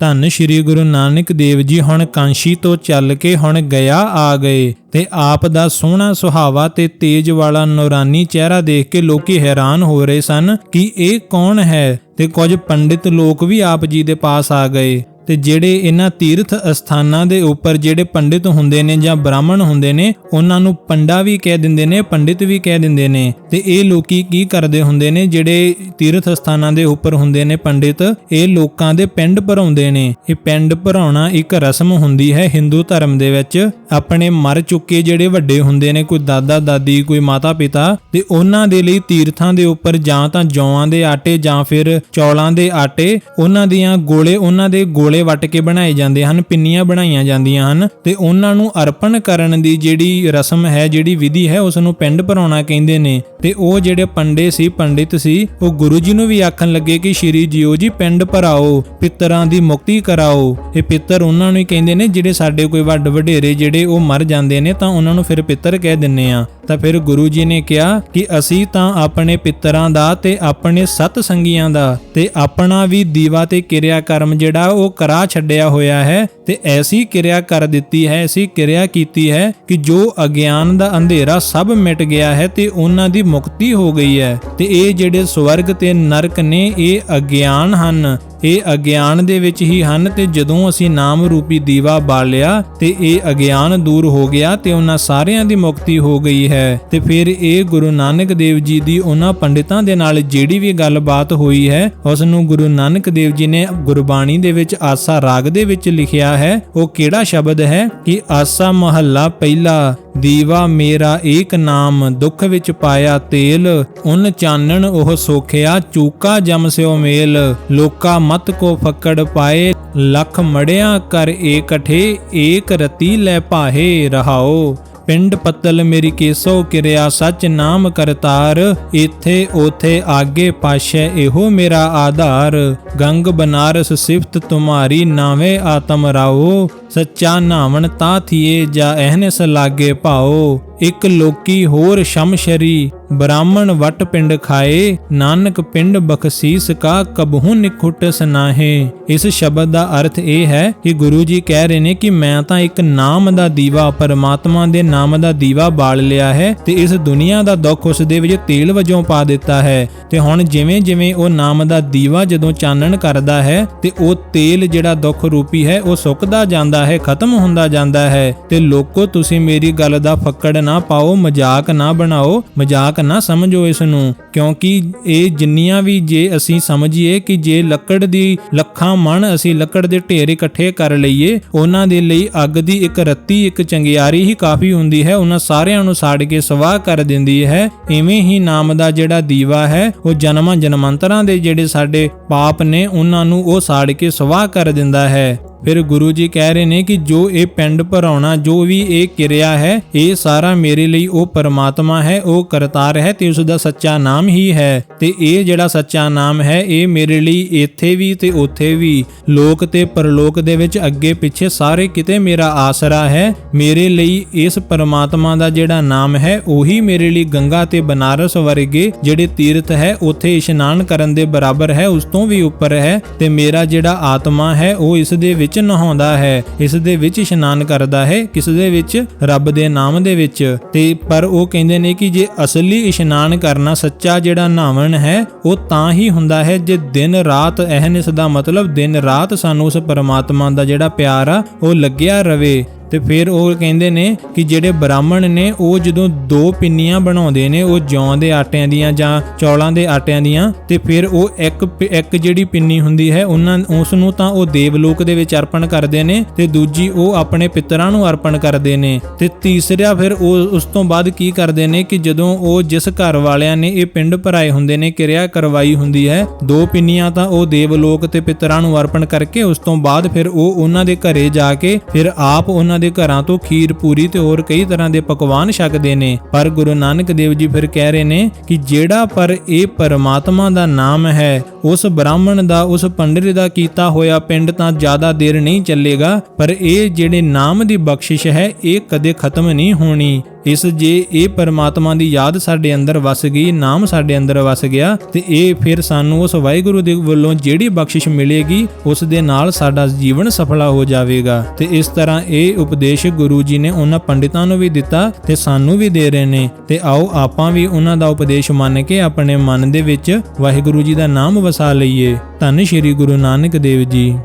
ਧੰਨ ਸ਼੍ਰੀ ਗੁਰੂ ਨਾਨਕ ਦੇਵ ਜੀ ਹੁਣ ਕਾਂਸ਼ੀ ਤੋਂ ਚੱਲ ਕੇ ਹੁਣ ਗਿਆ ਆ ਗਏ ਤੇ ਆਪ ਦਾ ਸੋਹਣਾ ਸੁਹਾਵਾ ਤੇ ਤੇਜ ਵਾਲਾ ਨੂਰਾਨੀ ਚਿਹਰਾ ਦੇਖ ਕੇ ਲੋਕੀ ਹੈਰਾਨ ਹੋ ਰਹੇ ਸਨ ਕਿ ਇਹ ਕੌਣ ਹੈ ਤੇ ਕੁਝ ਪੰਡਿਤ ਲੋਕ ਵੀ ਆਪ ਜੀ ਦੇ ਪਾਸ ਆ ਗਏ। ਤੇ ਜਿਹੜੇ ਇਹਨਾਂ ਤੀਰਥ ਅਸਥਾਨਾਂ ਦੇ ਉੱਪਰ ਜਿਹੜੇ ਪੰਡਿਤ ਹੁੰਦੇ ਨੇ ਜਾਂ ਬ੍ਰਾਹਮਣ ਹੁੰਦੇ ਨੇ, ਉਹਨਾਂ ਨੂੰ ਪੰਡਾ ਵੀ ਕਹਿ ਦਿੰਦੇ ਨੇ, ਪੰਡਿਤ ਵੀ ਕਹਿ ਦਿੰਦੇ ਨੇ। ਤੇ ਇਹ ਲੋਕੀ ਕੀ ਕਰਦੇ ਹੁੰਦੇ ਨੇ, ਜਿਹੜੇ ਤੀਰਥ ਅਸਥਾਨਾਂ ਦੇ ਉੱਪਰ ਹੁੰਦੇ ਨੇ ਪੰਡਿਤ, ਇਹ ਲੋਕਾਂ ਦੇ ਪਿੰਡ ਭਰਾਉਂਦੇ ਨੇ। ਇਹ ਪਿੰਡ ਭਰਾਉਣਾ ਇੱਕ ਰਸਮ ਹੁੰਦੀ ਹੈ ਹਿੰਦੂ ਧਰਮ ਦੇ ਵਿੱਚ। ਆਪਣੇ ਮਰ ਚੁੱਕੇ ਜਿਹੜੇ ਵੱਡੇ ਹੁੰਦੇ ਨੇ, ਕੋਈ ਦਾਦਾ, ਦਾਦੀ, ਕੋਈ ਮਾਤਾ ਪਿਤਾ ਤੇ ਉਹਨਾਂ ਦੇ ਲਈ ਤੀਰਥਾਂ ਦੇ ਉੱਪਰ ਜਾਂ ਤਾਂ ਜੌਆਂ ਦੇ ਆਟੇ ਜਾਂ ਫਿਰ ਚੌਲਾਂ ਦੇ ਆਟੇ, ਉਹਨਾਂ ਦੀਆਂ ਗੋਲੇ, ਉਹਨਾਂ ਦੇ ਗੋਲੇ ਵੱਟ ਕੇ ਬਣਾਏ ਜਾਂਦੇ ਹਨ, ਪਿੰਨੀਆਂ ਬਣਾਈਆਂ ਜਾਂਦੀਆਂ ਹਨ ਤੇ ਉਹਨਾਂ ਨੂੰ ਅਰਪਣ ਕਰਨ ਦੀ ਜਿਹੜੀ ਰਸਮ ਹੈ, ਜਿਹੜੀ ਵਿਧੀ ਹੈ ਉਸ ਨੂੰ ਪਿੰਡ ਭਰਾਉਣਾ ਕਹਿੰਦੇ ਨੇ ਤੇ ਉਹ ਜਿਹੜੇ ਪੰਡੇ ਸੀ, ਪੰਡਿਤ ਸੀ, ਉਹ ਗੁਰੂ ਜੀ ਨੂੰ ਵੀ ਆਖਣ ਲੱਗੇ ਕਿ ਸ਼੍ਰੀ ਜੀਓ ਜੀ ਪਿੰਡ ਭਰਾਓ, ਪਿੱਤਰਾਂ ਦੀ ਮੁਕਤੀ ਕਰਾਓ। ਇਹ ਪਿੱਤਰ ਉਹਨਾਂ ਨੂੰ ਹੀ ਕਹਿੰਦੇ ਨੇ, ਜਿਹੜੇ ਸਾਡੇ ਕੋਈ ਵੱਡ ਵਡੇਰੇ ਜਿਹੜੇ ਉਹ ਮਰ ਜਾਂਦੇ ਨੇ, ਤਾਂ ਉਹਨਾਂ ਨੂੰ ਫਿਰ ਪਿੱਤਰ ਕਹਿ ਦਿੰਨੇ ਆ। ਤਾਂ ਫਿਰ ਗੁਰੂ ਜੀ ਨੇ ਕਿਹਾ ਕਿ ਅਸੀਂ ਤਾਂ ਆਪਣੇ ਪਿੱਤਰਾਂ ਦਾ ਤੇ ਆਪਣੇ ਸਤ ਸੰਗੀਆਂ ਦਾ ਤੇ ਆਪਣਾ ਵੀ ਦੀਵਾ ਤੇ ਕਿਰਿਆ ਕਰਮ ਜਿਹੜਾ ਉਹ ਕਰਾ ਛੱਡਿਆ ਹੋਇਆ ਹੈ ਤੇ ਐਸੀ ਕਿਰਿਆ ਕਰ ਦਿੱਤੀ ਹੈ, ਐਸੀ ਕਿਰਿਆ ਕੀਤੀ ਹੈ ਕਿ ਜੋ ਅਗਿਆਨ ਦਾ ਅੰਧੇਰਾ ਸਭ ਮਿਟ ਗਿਆ ਹੈ ਤੇ ਉਹਨਾਂ ਦੀ ਮੁਕਤੀ ਹੋ ਗਈ ਹੈ ਤੇ ਇਹ ਜਿਹੜੇ ਸਵਰਗ ਤੇ ਨਰਕ ਨੇ, ਇਹ ਅਗਿਆਨ ਹਨ। ਇਹ ਅਗਿਆਨ ਦੇ ਵਿੱਚ ਹੀ ਹਨ ਤੇ ਜਦੋਂ ਅਸੀਂ ਨਾਮ ਰੂਪੀ ਦੀਵਾ ਬਾਲਿਆ ਤੇ ਇਹ ਅਗਿਆਨ ਦੂਰ ਹੋ ਗਿਆ ਤੇ ਉਹਨਾਂ ਸਾਰਿਆਂ ਦੀ ਮੁਕਤੀ ਹੋ ਗਈ ਹੈ ਤੇ ਫਿਰ ਇਹ ਗੁਰੂ ਨਾਨਕ ਦੇਵ ਜੀ ਦੀ ਉਹਨਾਂ ਪੰਡਿਤਾਂ ਦੇ ਨਾਲ ਜਿਹੜੀ ਵੀ ਗੱਲਬਾਤ ਹੋਈ ਹੈ ਉਸ ਨੂੰ ਗੁਰੂ ਨਾਨਕ ਦੇਵ ਜੀ ਨੇ ਗੁਰਬਾਣੀ ਦੇ ਵਿੱਚ ਆਸਾ ਰਾਗ ਦੇ ਵਿੱਚ ਲਿਖਿਆ ਹੈ। ਉਹ ਕਿਹੜਾ ਸ਼ਬਦ ਹੈ? ਕਿ ਆਸਾ ਮਹੱਲਾ ਪਹਿਲਾ। ਦੀਵਾ ਮੇਰਾ ਏਕ ਨਾਮ, ਦੁੱਖ ਵਿੱਚ ਪਾਇਆ ਤੇਲ, ਉਨ ਚਾਨਣ ਉਹ ਸੋਖਿਆ, ਚੂਕਾ ਜਮ ਸਿਓ ਮੇਲ, ਲੋਕਾ ਮਤ ਕੋ ਫੱਕੜ ਪਾਏ, ਲੱਖ ਮੜਿਆ ਕਰ ਏਕਠੇ ਏਕ ਰਤੀ ਲੈ ਪਾਹੇ ਰਹਾਓ। ਪਿੰਡ ਪੱਤਲ ਮੇਰੀ ਕੇਸੋ ਕਿਰਿਆ ਸਚ ਨਾਮ ਕਰਤਾਰ ਇਥੇ ਉਥੇ ਆਗੇ ਪਾਸ਼ੈ ਇਹੋ ਮੇਰਾ ਆਧਾਰ। ਗੰਗ ਬਨਾਰਸ ਸਿਫਤ ਤੁਮਾਰੀ ਨਾਵੇਂ ਆਤਮ ਰਾਓ, ਸੱਚਾ ਨਾਵਣ ਤਾਂ ਥੀਏ ਜਾ ਅਹਨਸ ਲਾਗੇ ਭਾਓ ਇੱਕ ਲੋਕੀ ਹੋਰ ਸ਼ਮਸ਼ਰੀ ਬ੍ਰਾਹਮਣ ਵਟ ਪਿੰਡ ਖਾਏ, ਨਾਨਕ ਪਿੰਡ ਬਖਸ਼ੀਸ ਕਾ ਕਬਹੂ ਨਿਖੁੱਟ ਸਨਾਹੇ। ਇਸ ਸ਼ਬਦ ਦਾ ਅਰਥ ਇਹ ਹੈ ਕਿ ਗੁਰੂ ਜੀ ਕਹਿ ਰਹੇ ਨੇ ਕਿ ਮੈਂ ਤਾਂ ਇੱਕ ਨਾਮ ਦਾ ਦੀਵਾ, ਪਰਮਾਤਮਾ ਦੇ ਨਾਮ ਦਾ ਦੀਵਾ ਬਾਲ ਲਿਆ ਹੈ ਤੇ ਇਸ ਦੁਨੀਆ ਦਾ ਦੁੱਖ ਉਸ ਦੇ ਵਿੱਚ ਤੇਲ ਵਜੋਂ ਪਾ ਦਿੱਤਾ ਹੈ। ਤੇ ਹੁਣ ਜਿਵੇਂ ਜਿਵੇਂ ਉਹ ਨਾਮ ਦਾ ਦੀਵਾ ਜਦੋਂ ਚਾਨਣ ਕਰਦਾ ਹੈ ਤੇ ਉਹ ਤੇਲ ਜਿਹੜਾ ਦੁੱਖ ਰੂਪੀ ਹੈ, ਉਹ ਸੁੱਕਦਾ ਜਾਂਦਾ ਹੈ, ਖਤਮ ਹੁੰਦਾ ਜਾਂਦਾ ਹੈ। ਤੇ ਲੋਕੋ, ਤੁਸੀਂ ਮੇਰੀ ਗੱਲ ਦਾ ਫੱਕੜ ਨਾ ਪਾਓ, ਮਜ਼ਾਕ ਨਾ ਬਣਾਓ, ਮਜ਼ਾਕ ਨਾ ਸਮਝੋ ਇਸ ਨੂੰ ਕਿਉਂਕਿ ਇਹ ਜਿੰਨੀਆਂ ਵੀ ਜੇ ਅਸੀਂ ਸਮਝੀਏ ਕਿ ਜੇ ਲੱਕੜ ਦੀ ਲੱਖਾਂ ਮਣ ਅਸੀਂ ਲੱਕੜ ਦੇ ਢੇਰ ਇਕੱਠੇ ਕਰ ਲਈਏ, ਉਹਨਾਂ ਦੇ ਲਈ ਅੱਗ ਦੀ ਇੱਕ ਰੱਤੀ, ਇੱਕ ਚੰਗਿਆਰੀ ਹੀ ਕਾਫੀ ਹੁੰਦੀ ਹੈ, ਉਹਨਾਂ ਸਾਰਿਆਂ ਨੂੰ ਸਾੜ ਕੇ ਸਵਾਹ ਕਰ ਦਿੰਦੀ ਹੈ। ਐਵੇਂ ਹੀ ਨਾਮ ਦਾ ਜਿਹੜਾ ਦੀਵਾ ਹੈ ਉਹ ਜਨਮਾਂ ਜਨਮਾਂਤਰਾਂ ਦੇ ਜਿਹੜੇ ਸਾਡੇ ਪਾਪ ਨੇ, ਉਹਨਾਂ ਨੂੰ ਉਹ ਸਾੜ ਕੇ ਸਵਾਹ ਕਰ ਦਿੰਦਾ ਹੈ। ਫਿਰ ਗੁਰੂ ਜੀ ਕਹਿ ਰਹੇ ਨੇ ਕਿ ਜੋ ਇਹ ਪਿੰਡ ਭਰਾਉਣਾ, ਜੋ ਵੀ ਇਹ ਕਿਰਿਆ ਹੈ, ਇਹ ਸਾਰਾ ਮੇਰੇ ਲਈ ਉਹ ਪਰਮਾਤਮਾ ਹੈ, ਉਹ ਕਰਤਾਰ ਹੈ ਤੇ ਉਸ ਦਾ ਸੱਚਾ ਨਾਮ ਹੀ ਹੈ। ਤੇ ਇਹ ਜਿਹੜਾ ਸੱਚਾ ਨਾਮ ਹੈ, ਇਹ ਮੇਰੇ ਲਈ ਇੱਥੇ ਵੀ ਤੇ ਉੱਥੇ ਵੀ, ਲੋਕ ਤੇ ਪਰਲੋਕ ਦੇ ਵਿੱਚ ਅੱਗੇ ਪਿੱਛੇ ਸਾਰੇ ਕਿਤੇ ਮੇਰਾ ਆਸਰਾ ਹੈ। ਮੇਰੇ ਲਈ ਇਸ ਪਰਮਾਤਮਾ ਦਾ ਜਿਹੜਾ ਨਾਮ ਹੈ, ਉਹੀ ਮੇਰੇ ਲਈ ਗੰਗਾ ਤੇ ਬਨਾਰਸ ਵਰਗੇ ਜਿਹੜੇ ਤੀਰਥ ਹੈ, ਉੱਥੇ ਇਸ਼ਨਾਨ ਕਰਨ ਦੇ ਬਰਾਬਰ ਹੈ, ਉਸ ਤੋਂ ਵੀ ਉੱਪਰ ਹੈ। ਤੇ ਮੇਰਾ ਜਿਹੜਾ ਆਤਮਾ ਹੈ, ਉਹ ਇਸ ਦੇ ਵਿੱਚ ਨਹਾਉਂਦਾ ਹੈ, ਇਸ ਦੇ ਵਿੱਚ ਇਸ਼ਨਾਨ ਕਰਦਾ ਹੈ, ਕਿਸ ਦੇ ਵਿੱਚ? ਰੱਬ ਦੇ ਨਾਮ ਦੇ ਵਿੱਚ। ਤੇ ਪਰ ਉਹ ਕਹਿੰਦੇ ਨੇ ਕਿ ਜੇ ਅਸਲੀ ਇਸ਼ਨਾਨ ਕਰਨਾ ਸੱਚਾ ਜਿਹੜਾ ਨਾਵਣ ਹੈ, ਉਹ ਤਾਂ ਹੀ ਹੁੰਦਾ ਹੈ ਜੇ ਦਿਨ ਰਾਤ ਅਹਨਿਸ ਦਾ ਮਤਲਬ ਦਿਨ ਰਾਤ ਸਾਨੂੰ ਉਸ ਪਰਮਾਤਮਾ ਦਾ ਜਿਹੜਾ ਪਿਆਰ ਆ, ਉਹ ਲੱਗਿਆ ਰਵੇ। ਤੇ ਫਿਰ ਉਹ ਕਹਿੰਦੇ ਨੇ ਕਿ ਜਿਹੜੇ ਬ੍ਰਾਹਮਣ ਨੇ, ਉਹ ਜਦੋਂ ਦੋ ਪਿੰਨੀਆਂ ਬਣਾਉਂਦੇ ਨੇ, ਉਹ ਜੌਂ ਦੇ ਆਟਿਆਂ ਦੀਆਂ ਜਾਂ ਚੌਲਾਂ ਦੇ ਆਟਿਆਂ ਦੀਆਂ, ਤੇ ਫਿਰ ਉਹ ਇੱਕ ਇੱਕ ਜਿਹੜੀ ਪਿੰਨੀ ਹੁੰਦੀ ਹੈ, ਉਹਨਾਂ ਉਸ ਨੂੰ ਤਾਂ ਉਹ ਦੇਵਲੋਕ ਦੇ ਵਿੱਚ ਅਰਪਣ ਕਰਦੇ ਨੇ, ਤੇ ਦੂਜੀ ਉਹ ਆਪਣੇ ਪਿਤਰਾਂ ਨੂੰ ਅਰਪਣ ਕਰਦੇ ਨੇ। ਤੇ ਤੀਸਰਾ ਫਿਰ ਉਹ, ਉਸ ਤੋਂ ਬਾਅਦ ਕੀ ਕਰਦੇ ਨੇ ਕਿ ਜਦੋਂ ਉਹ ਜਿਸ ਘਰ ਵਾਲਿਆਂ ਨੇ ਇਹ ਪਿੰਡ ਭਰਾਏ ਹੁੰਦੇ ਨੇ, ਕਿਰਿਆ ਕਰਵਾਈ ਹੁੰਦੀ ਹੈ, ਦੋ ਪਿੰਨੀਆਂ ਤਾਂ ਉਹ ਦੇਵਲੋਕ ਤੇ ਪਿਤਰਾਂ ਨੂੰ ਅਰਪਣ ਕਰਕੇ, ਉਸ ਤੋਂ ਬਾਅਦ ਫਿਰ ਉਹ ਉਹਨਾਂ ਦੇ ਘਰੇ ਜਾ ਕੇ, ਫਿਰ ਆਪ ਉਹਨਾਂ ਦੇ ਘਰਾਂ ਤੋਂ ਖੀਰ ਪੂਰੀ ਤੇ ਹੋਰ ਕਈ ਤਰ੍ਹਾਂ ਦੇ ਪਕਵਾਨ ਛਕਦੇ ਨੇ। ਪਰ ਗੁਰੂ ਨਾਨਕ ਦੇਵ ਜੀ ਫਿਰ ਕਹਿ ਰਹੇ ਨੇ ਕਿ ਜਿਹੜਾ ਪਰ ਇਹ ਪਰਮਾਤਮਾ ਦਾ ਨਾਮ ਹੈ, ਉਸ ਬ੍ਰਾਹਮਣ ਦਾ, ਉਸ ਪੰਡਿਤ ਦਾ ਕੀਤਾ ਹੋਇਆ ਪਿੰਡ ਤਾਂ ਜ਼ਿਆਦਾ ਦੇਰ ਨਹੀਂ ਚੱਲੇਗਾ, ਪਰ ਇਹ ਜਿਹੜੇ ਨਾਮ ਦੀ ਬਖਸ਼ਿਸ਼ ਹੈ, ਇਹ ਕਦੇ ਖਤਮ ਨਹੀਂ ਹੋਣੀ। ਇਸ ਜੇ ਇਹ ਪਰਮਾਤਮਾ ਦੀ ਯਾਦ ਸਾਡੇ ਅੰਦਰ ਵਸ ਗਈ, ਨਾਮ ਸਾਡੇ ਅੰਦਰ ਵਸ ਗਿਆ, ਤੇ ਇਹ ਫਿਰ ਸਾਨੂੰ ਉਸ ਵਾਹਿਗੁਰੂ ਦੇ ਵੱਲੋਂ ਜਿਹੜੀ ਬਖਸ਼ਿਸ਼ ਮਿਲੇਗੀ, ਉਸ ਦੇ ਨਾਲ ਸਾਡਾ ਜੀਵਨ ਸਫਲਾ ਹੋ ਜਾਵੇਗਾ। ਤੇ ਇਸ ਤਰ੍ਹਾਂ ਇਹ ਉਪਦੇਸ਼ ਗੁਰੂ ਜੀ ਨੇ ਉਹਨਾਂ ਪੰਡਿਤਾਂ ਨੂੰ ਵੀ ਦਿੱਤਾ ਤੇ ਸਾਨੂੰ ਵੀ ਦੇ ਰਹੇ ਨੇ। ਤੇ ਆਓ ਆਪਾਂ ਵੀ ਉਹਨਾਂ ਦਾ ਉਪਦੇਸ਼ ਮੰਨ ਕੇ ਆਪਣੇ ਮਨ ਦੇ ਵਿੱਚ ਵਾਹਿਗੁਰੂ ਜੀ ਦਾ ਨਾਮ ਵਸਾ ਲਈਏ। ਧੰਨ ਸ਼੍ਰੀ ਗੁਰੂ ਨਾਨਕ ਦੇਵ ਜੀ।